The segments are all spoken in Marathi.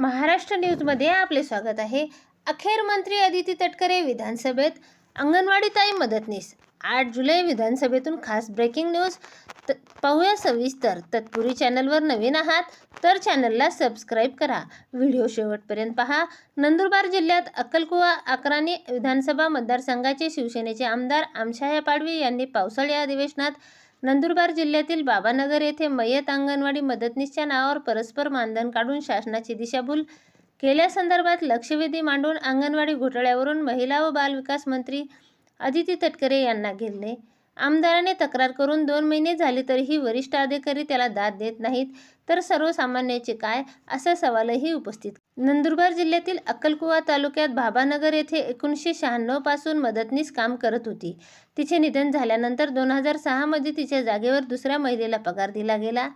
महाराष्ट्र न्यूजमध्ये आपले स्वागत आहे. अखेर मंत्री अदिती तटकरे विधानसभेत अंगणवाडीताई मदतनीस आठ जुलै विधानसभेतून खास ब्रेकिंग न्यूज त पाहूया सविस्तर. तत्पूर्वी चॅनलवर नवीन आहात तर चॅनलला सबस्क्राईब करा. व्हिडिओ शेवटपर्यंत पहा. नंदुरबार जिल्ह्यात अक्कलकुवा अकराणी विधानसभा मतदारसंघाचे शिवसेनेचे आमदार आमशाया पाडवी यांनी पावसाळी अधिवेशनात नंदुरबार जिल्ह्यातील बाबानगर येथे मयत अंगणवाडी मदतनीसच्या नावावर परस्पर मानधन काढून शासनाची दिशाभूल केल्यासंदर्भात लक्षवेधी मांडून अंगणवाडी घोटाळ्यावरून महिला व बालविकास मंत्री अदिती तटकरे यांना घेरले. आमदाराने तक्रार करून दोन महिने झाले तरीही वरिष्ठ अधिकारी त्याला दाद देत नाहीत. तर सर्वसामान्याचे काय? असा सवालही उपस्थित. नंदुरबार जिल्ह्यातील अक्कलकुवा तालुक्यात भाभानगर येथे एकोणीसशे शहाण्णवपासून मदतनीस काम करत होती. तिचे निधन झाल्यानंतर दोन हजार सहामध्ये तिच्या जागेवर दुसऱ्या महिलेला पगार दिला गेला.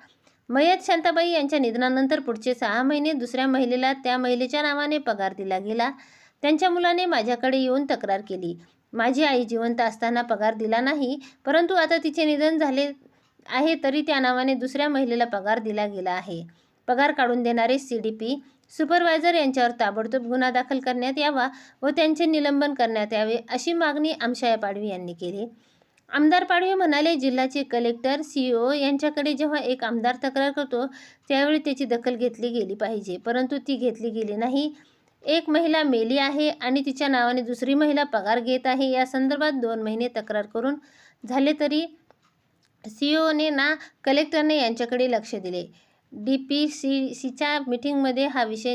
मयत शांताबाई यांच्या निधनानंतर पुढचे सहा महिने दुसऱ्या महिलेला त्या महिलेच्या नावाने पगार दिला गेला. त्यांच्या मुलाने माझ्याकडे येऊन तक्रार केली. माझी आई जिवंत असताना पगार दिला नाही परंतु आता तिचे निधन झाले आहे तरी त्या नावाने दुसऱ्या महिलेला पगार दिला गेला आहे. पगार काढून देणारे सी डी पी सुपरवायझर यांच्यावर ताबडतोब गुन्हा दाखल करण्यात यावा व त्यांचे निलंबन करण्यात यावे अशी मागणी आमशाया पाडवी यांनी केली. आमदार पाडवी म्हणाले जिल्ह्याचे कलेक्टर सी ओ यांच्याकडे जेव्हा एक आमदार तक्रार करतो त्यावेळी त्याची दखल घेतली गेली पाहिजे परंतु ती घेतली गेली नाही. एक महिला मेली आहे आणि तिच्या नावाने दुसरी महिला पगार घेत आहे. या संदर्भात दोन महिने तक्रार करून झाले तरी सीओने ना कलेक्टरने यांच्याकडे लक्ष दिले. डी पी सी सीच्या मिटिंगमध्ये हा विषय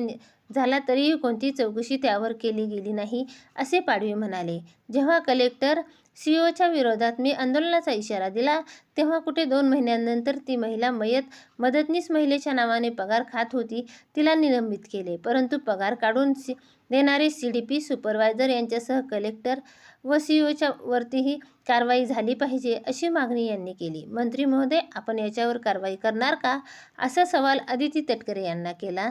झाला तरीही कोणती चौकशी त्यावर केली गेली नाही असे पाडवी म्हणाले. जेव्हा कलेक्टर सी ओच्या विरोधात मी आंदोलनाचा इशारा दिला तेव्हा कुठे दोन महिन्यांनंतर ती महिला मयत मदतनीस महिलेच्या नावाने पगार खात होती तिला निलंबित केले. परंतु पगार काढून सी देणारे सी डी पी सुपरवायझर यांच्यासह कलेक्टर व सी ओच्या वरतीही कारवाई झाली पाहिजे अशी मागणी यांनी केली. मंत्री महोदय आपण याच्यावर कारवाई करणार का? असा सवाल अदिती तटकरे यांना केला.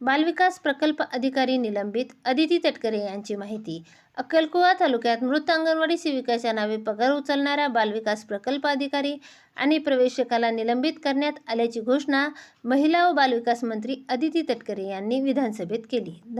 बालविकास प्रकल्प अधिकारी निलंबित अदिती तटकरे यांची माहिती. अक्कलकुवा तालुक्यात मृत अंगणवाडी सेविकाच्या नावे पगार उचलणाऱ्या बालविकास प्रकल्प अधिकारी आणि प्रवेशकाला निलंबित करण्यात आल्याची घोषणा महिला व बालविकास मंत्री अदिती तटकरे यांनी विधानसभेत केली.